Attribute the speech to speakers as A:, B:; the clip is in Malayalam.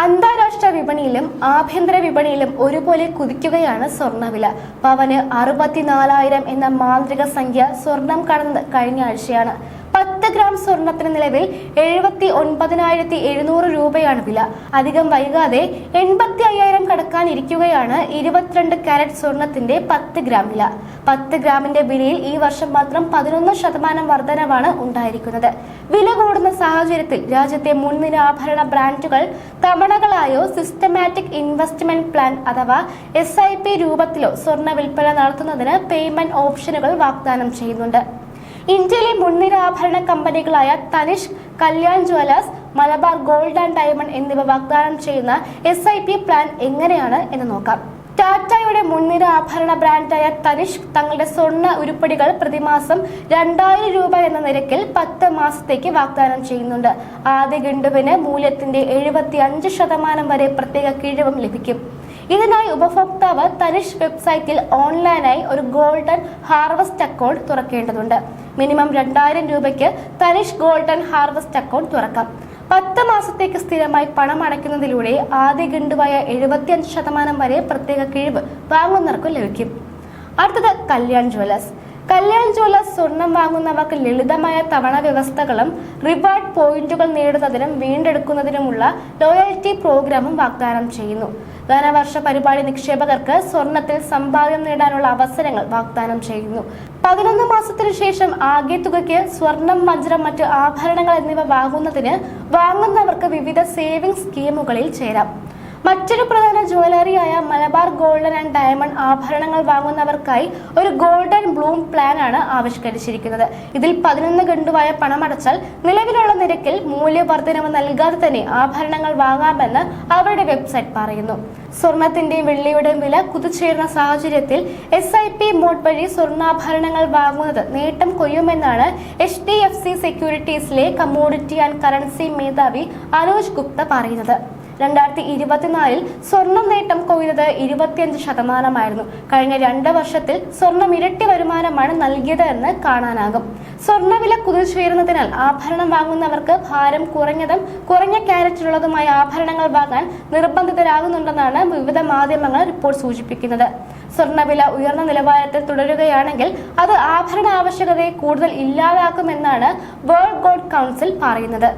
A: അന്താരാഷ്ട്ര വിപണിയിലും ആഭ്യന്തര വിപണിയിലും ഒരുപോലെ കുതിക്കുകയാണ് സ്വർണവില പവന് അറുപത്തിനാലായിരം എന്ന മാന്ത്രിക സംഖ്യ സ്വർണം കടന്ന് കഴിഞ്ഞ ആഴ്ചയാണ്. ഗ്രാം സ്വർണത്തിന് നിലവിൽ എഴുപത്തി ഒൻപതിനായിരത്തി എഴുന്നൂറ് രൂപയാണ് വില. അധികം വൈകാതെ എൺപത്തി അയ്യായിരം കടക്കാനിരിക്കുകയാണ് ഇരുപത്തിരണ്ട് കാരറ്റ് സ്വർണത്തിന്റെ പത്ത് ഗ്രാം വില. പത്ത് ഗ്രാമിന്റെ വിലയിൽ ഈ വർഷം മാത്രം പതിനൊന്ന് ശതമാനം വർധനവാണ് ഉണ്ടായിരിക്കുന്നത്. വില കൂടുന്ന സാഹചര്യത്തിൽ രാജ്യത്തെ മുൻനിര ആഭരണ ബ്രാൻഡുകൾ തവണകളായോ സിസ്റ്റമാറ്റിക് ഇൻവെസ്റ്റ്മെന്റ് പ്ലാൻ അഥവാ എസ് ഐ പി രൂപത്തിലോ സ്വർണ വിൽപ്പന നടത്തുന്നതിന് പേയ്മെന്റ് ഓപ്ഷനുകൾ വാഗ്ദാനം ചെയ്യുന്നുണ്ട്. ഇന്ത്യയിലെ മുൻനിര ആഭരണ കമ്പനികളായ Tanishq Kalyan jewellers Malabar gold and diamond എന്നിവ വാഗ്ദാനം ചെയ്യുന്ന എസ് ഐ പി പ്ലാൻ എങ്ങനെയാണ് എന്ന് നോക്കാം. ടാറ്റയുടെ മുൻനിര ആഭരണ ബ്രാൻഡായ തനിഷ് തങ്ങളുടെ സ്വർണ ഉരുപ്പടികൾ പ്രതിമാസം രണ്ടായിരം രൂപ എന്ന നിരക്കിൽ പത്ത് മാസത്തേക്ക് വാഗ്ദാനം ചെയ്യുന്നുണ്ട്. ആദ്യ ഗണ്ടുവിന് മൂല്യത്തിന്റെ എഴുപത്തി അഞ്ച് ശതമാനം വരെ പ്രത്യേക കിഴിവും ലഭിക്കും. ഇതിനായി ഉപഭോക്താവ് തനിഷ് വെബ്സൈറ്റിൽ ഓൺലൈനായി ഒരു ഗോൾഡൻ ഹാർവസ്റ്റ് അക്കൗണ്ട് തുറക്കേണ്ടതുണ്ട്. മിനിമം രണ്ടായിരം രൂപയ്ക്ക് തനിഷ് ഗോൾഡൻ ഹാർവസ്റ്റ് അക്കൗണ്ട് തുറക്കാം. പത്ത് മാസത്തേക്ക് സ്ഥിരമായി പണം അടയ്ക്കുന്നതിലൂടെ ആദ്യ ഗണ്ടുവായ എഴുപത്തിയഞ്ച് ശതമാനം വരെ പ്രത്യേക കിഴിവ് വാങ്ങുന്നവർക്കും ലഭിക്കും. അടുത്തത് കല്യാൺ ജ്വല്ലേഴ്സ്. കല്യാൺ ജ്വല്ലേഴ്സ് സ്വർണം വാങ്ങുന്നവർക്ക് ലളിതമായ തവണ വ്യവസ്ഥകളും റിവാർഡ് പോയിന്റുകൾ നേടുന്നതിനും വീണ്ടെടുക്കുന്നതിനുമുള്ള ലോയൽറ്റി പ്രോഗ്രാമും വാഗ്ദാനം ചെയ്യുന്നു. ധനവർഷ പരിപാടി നിക്ഷേപകർക്ക് സ്വർണത്തിൽ സമ്പാദ്യം നേടാനുള്ള അവസരങ്ങൾ വാഗ്ദാനം ചെയ്യുന്നു. പതിനൊന്ന് മാസത്തിനു ശേഷം ആകെ തുകയ്ക്ക് സ്വർണം വജ്രം മറ്റ് ആഭരണങ്ങൾ എന്നിവ വാങ്ങുന്നതിന് വാങ്ങുന്നവർക്ക് വിവിധ സേവിംഗ് സ്കീമുകളിൽ ചേരാം. മറ്റൊരു പ്രധാന ജുവലറിയായ മലബാർ ഗോൾഡൻ ആൻഡ് ഡയമണ്ട് ആഭരണങ്ങൾ വാങ്ങുന്നവർക്കായി ഒരു ഗോൾഡൻ ബ്ലൂം പ്ലാൻ ആണ് ആവിഷ്കരിച്ചിരിക്കുന്നത്. ഇതിൽ പതിനൊന്ന് ഗണ്ടുവായ പണമടച്ചാൽ നിലവിലുള്ള നിരക്കിൽ മൂല്യവർദ്ധനവ് നൽകാതെ തന്നെ ആഭരണങ്ങൾ വാങ്ങാമെന്ന് അവരുടെ വെബ്സൈറ്റ് പറയുന്നു. സ്വർണത്തിന്റെയും വെള്ളിയുടെയും വില കുതിച്ചുയർന്ന സാഹചര്യത്തിൽ എസ് ഐ പി മോഡ് വഴി സ്വർണാഭരണങ്ങൾ വാങ്ങുന്നത് നേട്ടം കൊയ്യുമെന്നാണ് എച്ച് ഡി എഫ് സി സെക്യൂരിറ്റീസിലെ കമ്മോഡിറ്റി ആൻഡ് കറൻസി മേധാവി അനോജ് ഗുപ്ത പറയുന്നത്. രണ്ടായിരത്തി ഇരുപത്തിനാലിൽ സ്വർണം നേട്ടം കൊയ്തത് ഇരുപത്തിയഞ്ച് ശതമാനമായിരുന്നു. കഴിഞ്ഞ രണ്ട് വർഷത്തിൽ സ്വർണം ഇരട്ടി വരുമാനമാണ് നൽകിയത് എന്ന് കാണാനാകും. സ്വർണവില കുതിച്ചുയരുന്നതിനാൽ ആഭരണം വാങ്ങുന്നവർക്ക് ഭാരം കുറഞ്ഞതും കുറഞ്ഞ ക്യാരറ്റിലുള്ളതുമായ ആഭരണങ്ങൾ വാങ്ങാൻ നിർബന്ധിതരാകുന്നുണ്ടെന്നാണ് വിവിധ മാധ്യമങ്ങൾ റിപ്പോർട്ട് സൂചിപ്പിക്കുന്നത്. സ്വർണവില ഉയർന്ന നിലവാരത്തിൽ തുടരുകയാണെങ്കിൽ അത് ആഭരണ ആവശ്യകതയെ കൂടുതൽ ഇല്ലാതാക്കുമെന്നാണ് വേൾഡ് ഗോൾഡ് കൗൺസിൽ പറയുന്നത്.